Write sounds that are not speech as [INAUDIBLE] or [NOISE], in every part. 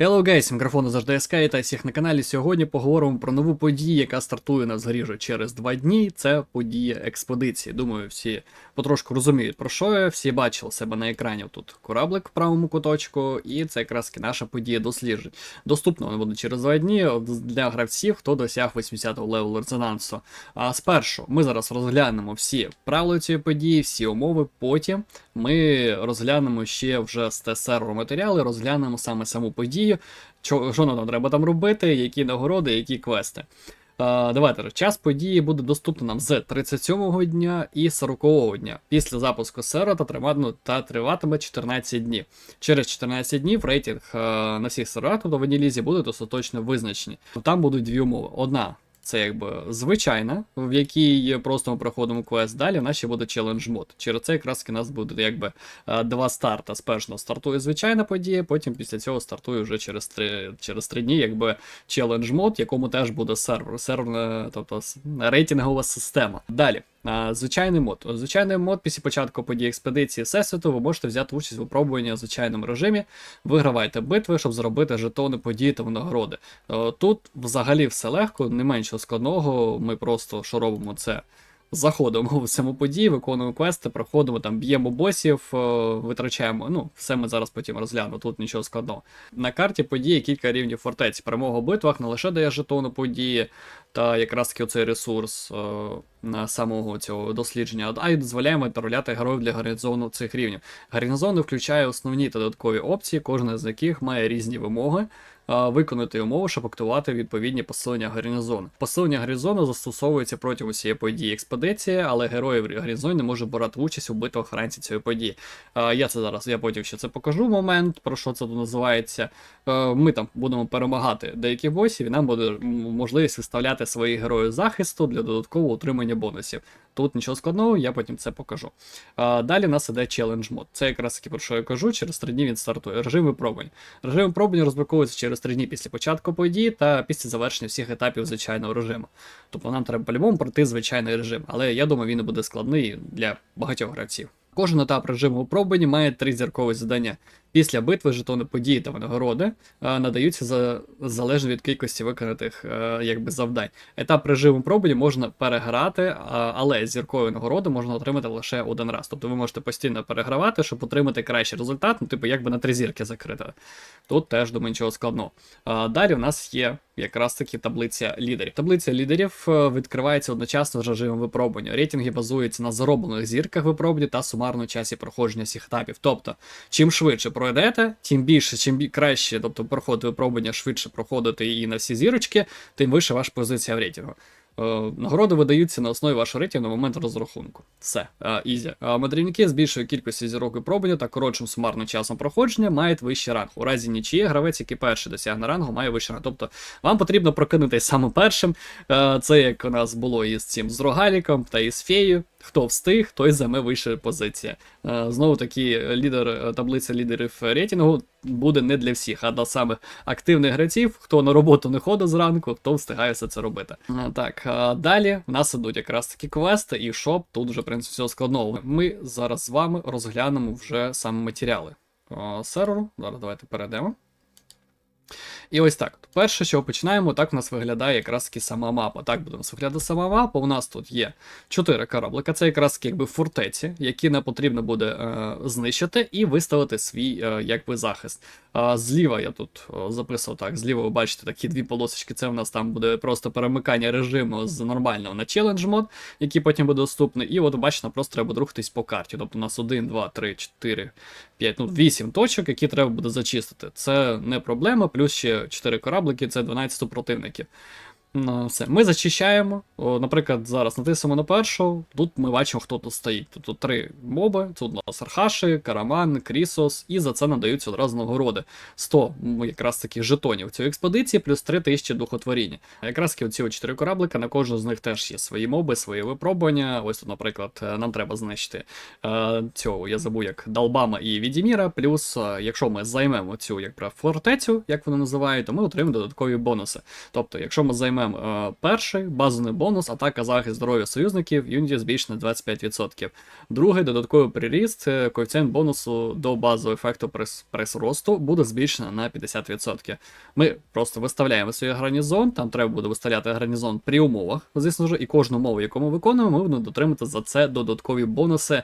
Hello guys, мікрофон завжди СК і та всіх на каналі. Сьогодні поговоримо про нову подію, яка стартує на згоріжу через два дні. Це подія експедиції. Думаю, всі потрошку розуміють про що я. Всі бачили себе на екрані тут кораблик в правому куточку, і це якраз наша подія досліджень. Доступно вона буде через два дні для гравців, хто досяг 80-го левелу резонансу. А спершу ми зараз розглянемо всі правила цієї події, всі умови. Потім ми розглянемо ще вже з те-серверу матеріали, розглянемо саме саму подію, що, нам треба там робити, які нагороди, які квести. Давайте час події буде доступний нам з 37-го дня і 40-го дня. Після запуску сервера та, триватиме- та триватиме 14 днів. Через 14 днів рейтинг е, на всіх серверах тобто в одній буде остаточно визначені. Там будуть дві умови. Одна це якби звичайна, в якій просто ми проходимо квест. Далі ще буде челендж мод. Через це якраз у нас буде якби е, два старта. Спершу стартує звичайна подія, потім після цього стартує вже через три, через три дні, якби челендж мод, якому теж буде сервер, сервер, тобто рейтингова система. Далі. Звичайний мод. Звичайний мод після початку подій експедиції Всесвіту ви можете взяти участь в випробуванні в звичайному режимі. Вигравайте битви, щоб заробити жетони, події та винагороди. Тут взагалі все легко, не менше складного. Ми просто що робимо це. Заходимо в саму подію, виконуємо квести, проходимо там, б'ємо босів, е, витрачаємо. Ну, все ми зараз потім розглянемо, тут нічого складного. На карті події кілька рівнів фортеці. Перемога в битвах не лише дає жетони події, та якраз таки оцей ресурс е, на самого цього дослідження, а й дозволяє відправляти героїв для гарнізону цих рівнів. Гарнізони включає основні та додаткові опції, кожна з яких має різні вимоги. Е, Виконати умови, щоб активувати відповідні посилення гарнізону. Посилення гарнізону застосовується протягом усієї події експедиції, але герої в гарнізоні не можуть брати участь у битвах вранці цієї події. Е, Я це зараз, я потім ще це покажу момент, про що це називається. Е, Ми там будемо перемагати деяких босів, і нам буде можливість виставляти своїх героїв захисту для додаткового отримання бонусів. Тут нічого складного, я потім це покажу. А, далі нас іде челендж мод. Це якраз таки про що я кажу. Через 3 дні він стартує. Режим випробувань. Режим випробування розблоковується через 3 дні після початку події та після завершення всіх етапів звичайного режиму. Тобто нам треба по-любому пройти звичайний режим, але я думаю, він буде складний для багатьох гравців. Кожен етап режиму випробування має три зіркові завдання. Після битви жетони події та винагороди е, надаються за залежно від кількості виконаних е, якби завдань. Етап режиму пробування можна переграти, а- але зіркові нагороди можна отримати лише один раз. Тобто ви можете постійно перегравати, щоб отримати кращий результат, ну типу якби на три зірки закрити. Тут теж думаю нічого складного. Далі в нас є якраз таки таблиця лідерів. Таблиця лідерів е, відкривається одночасно з режимом випробування. Рейтинги базуються на зароблених зірках випробування та сумарному часі проходження всіх етапів. Тобто, чим швидше пройдете, тим більше, чим краще, тобто проходити випробування швидше проходити і на всі зірочки, тим вище ваша позиція в рейтингу. Е, Нагороди видаються на основі вашого рейтингу на момент розрахунку. Все, е, ізі. Мандрівники з більшою кількістю зірок випробування та коротшим сумарним часом проходження мають вищий ранг. У разі нічиї гравець, який перший досягне рангу, має вищий ранг. Тобто вам потрібно прокинутись саме першим. Е, Це як у нас було із цим з рогаліком та із феєю. Хто встиг, той займе вища позиція. Е, Знову таки, лідер, е, таблиця лідерів рейтингу буде не для всіх, а для самих активних гравців, хто на роботу не ходить зранку, хто встигає все це робити. Е, Так, далі в нас ідуть якраз такі квести і шоп. Тут вже в принципі всього складного. Ми зараз з вами розглянемо вже саме матеріали серверу. Зараз давайте перейдемо. І ось так. Перше, що починаємо, так у нас виглядає якраз таки сама мапа. Так буде у нас виглядати сама мапа. У нас тут є 4 кораблика. Це якраз якби фортеці, які нам потрібно буде е, знищити і виставити свій е, якби захист. А зліва я тут записував так. Зліва ви бачите такі дві полосочки. Це у нас там буде просто перемикання режиму з нормального на челендж мод, який потім буде доступний. І от бачите, просто треба буде рухатись по карті. Тобто у нас 1, 2, 3, 4, 5, ну 8 точок, які треба буде зачистити. Це не проблема, плюс ще 4 кораблики, це 12 противників. Все. Ми зачищаємо. О, наприклад, зараз натисимо на першу. Тут ми бачимо, хто тут стоїть. Тут, три моби. Тут у нас Архаші, Караман, Крісос, і за це надаються одразу нагороди. 100 якраз таки жетонів цієї експедиції, плюс 3000 духотворіння. А Якраз таки оці чотири кораблика, на кожного з них теж є свої моби, свої випробування. Ось тут, наприклад, е, нам треба знищити е, цього, я забув як Далбама і Відіміра. Плюс, е, якщо ми займемо цю як фортецю, як вони називають, то ми отримаємо додаткові бонуси. Тобто, якщо ми займемо ММ е, перший, базовий бонус, атака захист здоров'я союзників, юніті збільшено на 25%. Другий додатковий приріст, е, коефіцієнт бонусу до базового ефекту прес, прес-росту буде збільшено на 50%. Ми просто виставляємо свій гарнізон, там треба буде виставляти гарнізон при умовах, звісно ж, і кожну умову, яку ми виконуємо, ми будемо дотримати за це додаткові бонуси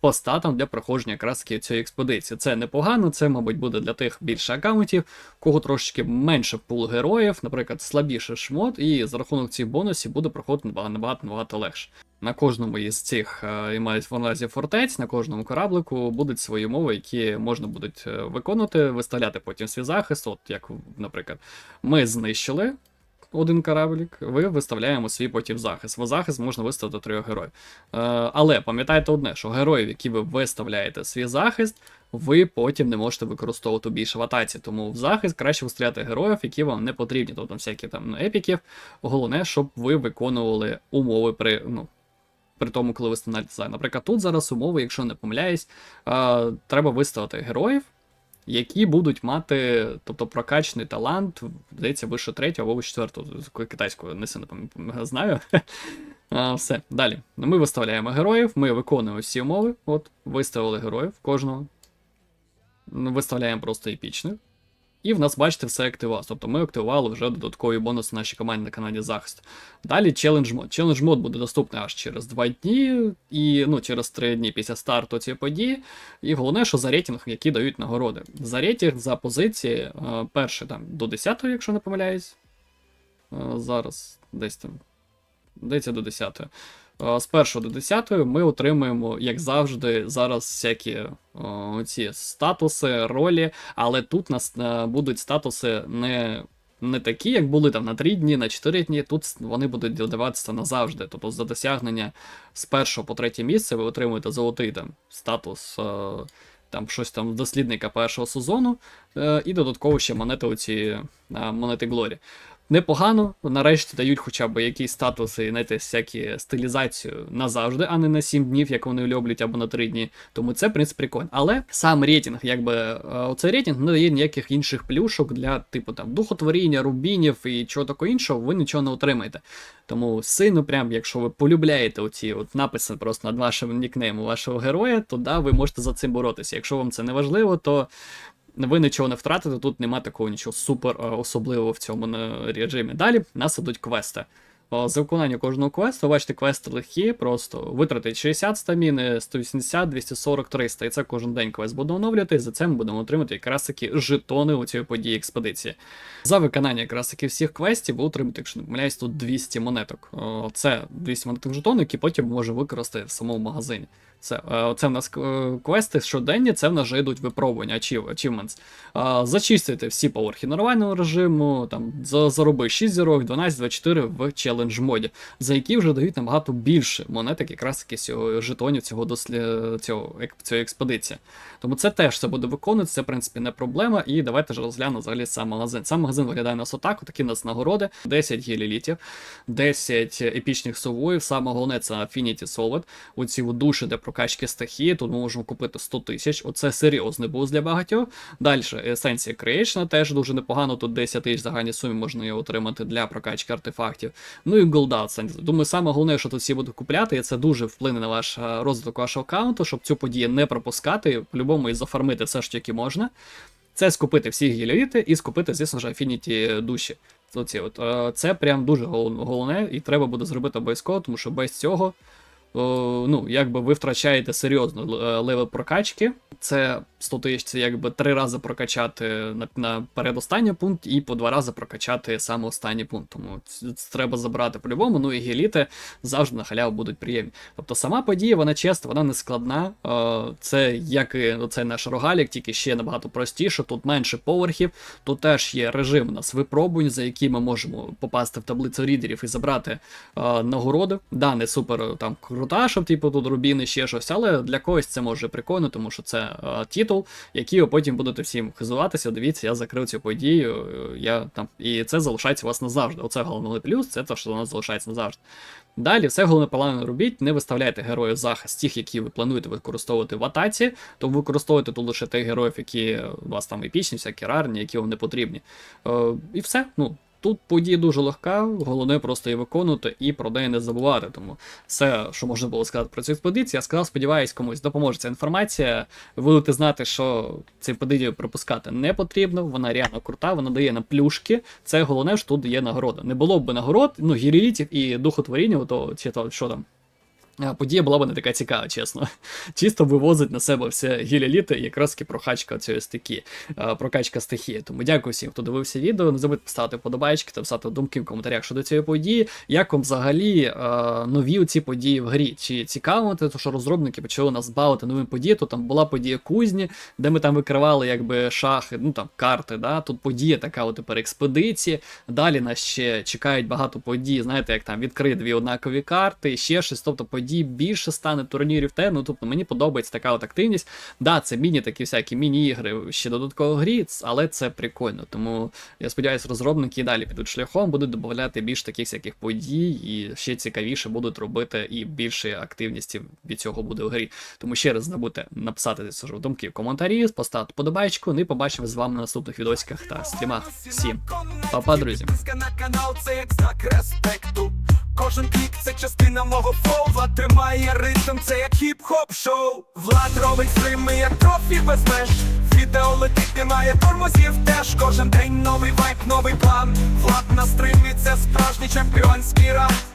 по статам для проходження якраз цієї експедиції. Це непогано, це, мабуть, буде для тих більше аккаунтів, кого трошечки менше пул героїв, наприклад, слабіше шмот, і за рахунок цих бонусів буде проходити набагато набагато легше. На кожному із цих е, і мають аналізі фортець, на кожному кораблику будуть свої мови, які можна будуть е, виконувати, виставляти потім свій захист. От як, наприклад, ми знищили один кораблік, ви виставляємо свій потім захист. В захист можна виставити трьох героїв. Е, але пам'ятайте одне, що героїв, які ви виставляєте свій захист, ви потім не можете використовувати більше в атаці. Тому в захист краще виставляти героїв, які вам не потрібні, тобто всякі там епіків. Головне, щоб ви виконували умови при. ну, при тому, коли ви встановлюєте. Наприклад, тут зараз умови, якщо не помиляюсь, е, треба виставити героїв, які будуть мати, тобто прокачаний талант, здається, вище третього або вище четвертого, китайською не сильно [LAUGHS] знаю. Все, далі. Ми виставляємо героїв, ми виконуємо всі умови. От, виставили героїв кожного. Ну, Виставляємо просто епічних. І в нас, бачите, все активувалося. Тобто ми активували вже додаткові бонуси нашій команді на каналі захист. Далі челендж мод. Челендж мод буде доступний аж через 2 дні, і ну, через 3 дні після старту цієї події. І головне, що за рейтинг, які дають нагороди. За рейтинг, за позиції, е, перше там до 10, якщо не помиляюсь. Е, Зараз десь там. Здається, до 10. Е, З 1 до 10 ми отримуємо, як завжди, зараз всякі о, ці статуси, ролі, але тут нас е, будуть статуси не, не такі, як були там на 3 дні, на 4 дні. Тут вони будуть додаватися назавжди. Тобто за досягнення з 1 по 3 місце ви отримуєте золотий там статус. е, Там щось там дослідника першого сезону, е, і додатково ще монети оці е, монети Глорі. Непогано, нарешті дають хоча б якісь статуси, знаєте, всякі стилізацію назавжди, а не на 7 днів, як вони люблять, або на 3 дні. Тому це, в принципі, прикольно. Але сам рейтинг, якби е, оцей рейтинг не дає ніяких інших плюшок для, типу, там, духотворіння, рубінів і чого такого іншого, ви нічого не отримаєте. Тому сильно, прям, якщо ви полюбляєте оці от написи просто над вашим нікнеймом вашого героя, то да, ви можете за цим боротися. Якщо вам це не важливо, то ви нічого не втратите, тут нема такого нічого супер е, особливого в цьому е, режимі. Далі нас ідуть квести. За виконання кожного квесту, бачите, квести легкі, просто витратить 60 стаміни, 180, 240, 300. І це кожен день квест буде оновлювати, і за це ми будемо отримати якраз такі жетони у цій події експедиції. За виконання якраз таки всіх квестів ви отримаєте, якщо не помиляюсь, тут 200 монеток. Це 200 монеток жетону, які потім може використати в самому магазині. Це, е, це в нас е, квести щоденні, це в нас вже йдуть випробування, achieve, achievements. Зачистити всі поверхи нормального режиму, там зароби 6 зірок, 12, 24 в челендж моді, за які вже дають набагато більше монеток, якраз таки цього жетонів цього дослі... цього цієї експедиції. Тому це теж все буде виконуватися, це в принципі не проблема. І давайте ж розглянемо взагалі сам магазин. Сам магазин виглядає нас отак, такі нас нагороди, 10 гілілітів, 10 епічних совоїв. Саме головне це Affinity Solid. Оці душі для прокачки стихії. Тут ми можемо купити 100 тисяч. Оце серйозний буст для багатьох. Далі есенція Creation теж дуже непогано. Тут 10 тисяч в загальній сумі можна її отримати для прокачки артефактів. Ну і Outstance. Думаю, саме головне, що тут всі будуть купляти, і це дуже вплине на ваш е, розвиток вашого аккаунту, щоб цю подію не пропускати, по-любому і зафармити все ж тільки можна. Це скупити всі гіліти і скупити, звісно ж, Affinity душі. Оці от. Е, Це прям дуже головне, і треба буде зробити обов'язково, тому що без цього. Ну, якби ви втрачаєте серйозно е, левел прокачки. Це 100 тисяч, це якби три рази прокачати на, на передостанній пункт і по два рази прокачати саме останній пункт. Тому це, це треба забрати по-любому. Ну і геліти завжди на халяву будуть приємні. Тобто сама подія, вона честа, вона не складна. Е, Це як і цей наш рогалік, тільки ще набагато простіше. Тут менше поверхів. Тут теж є режим у нас випробувань, за які ми можемо попасти в таблицю рідерів і забрати е, нагороди. Да, не супер там крута, щоб типу тут рубіни ще щось, але для когось це може прикольно, тому що це е, титул, який ви потім будете всім хизуватися. Дивіться, я закрив цю подію. е, Я там і це залишається у вас назавжди. Оце головний плюс, це те, що у нас залишається назавжди. Далі все головне плавно робіть, не виставляйте героїв захист тих, які ви плануєте використовувати в атаці, то використовуйте тут лише тих героїв, які у вас там епічні, всякі рарні, які вам не потрібні. Е, і все. Ну, тут подія дуже легка, головне просто її виконувати і про неї не забувати. Тому все, що можна було сказати про цю експедицію, я сказав, сподіваюсь, комусь допоможе ця інформація. Ви будете знати, що цю експедицію пропускати не потрібно, вона реально крута, вона дає нам плюшки. Це головне, що тут є нагорода. Не було б нагород, ну, гірілітів і духотворіння, то чи то що там. Подія була б не така цікава, чесно. [LAUGHS] Чисто вивозить на себе все гіліліти і якраз таки прокачка цієї стихії, прокачка стихії. Тому дякую всім, хто дивився відео. Не забудьте поставити подобайки та писати думки в коментарях щодо цієї події. Як вам взагалі нові ці події в грі? Чи цікаво, те, що розробники почали нас бавити новими подіями? То там була подія кузні, де ми там викривали якби шахи, ну там карти. Да? Тут подія така, от тепер експедиції. Далі нас ще чекають багато подій. Знаєте, як там відкрити дві однакові карти, ще щось. Тобто подій більше стане турнірів те. Ну тобто мені подобається така от активність. Да, це міні такі всякі міні-ігри ще додатково грі, але це прикольно. Тому я сподіваюся, розробники і далі підуть шляхом, будуть додавати більш таких всяких подій, і ще цікавіше будуть робити і більше активності від цього буде в грі. Тому ще раз не забудьте написати свої думки в коментарі, поставити подобайку, ну і побачимо з вами на наступних відосиках та стрімах. Всім па-па, друзі. Кожен клік це частина мого флоу Влад тримає ритм, це як хіп-хоп шоу. Влад робить стрими, як трофі без меж. Відео летить, немає тормозів теж Кожен день новий вайб, новий план. Влад на стримі, це справжній чемпіонський раунд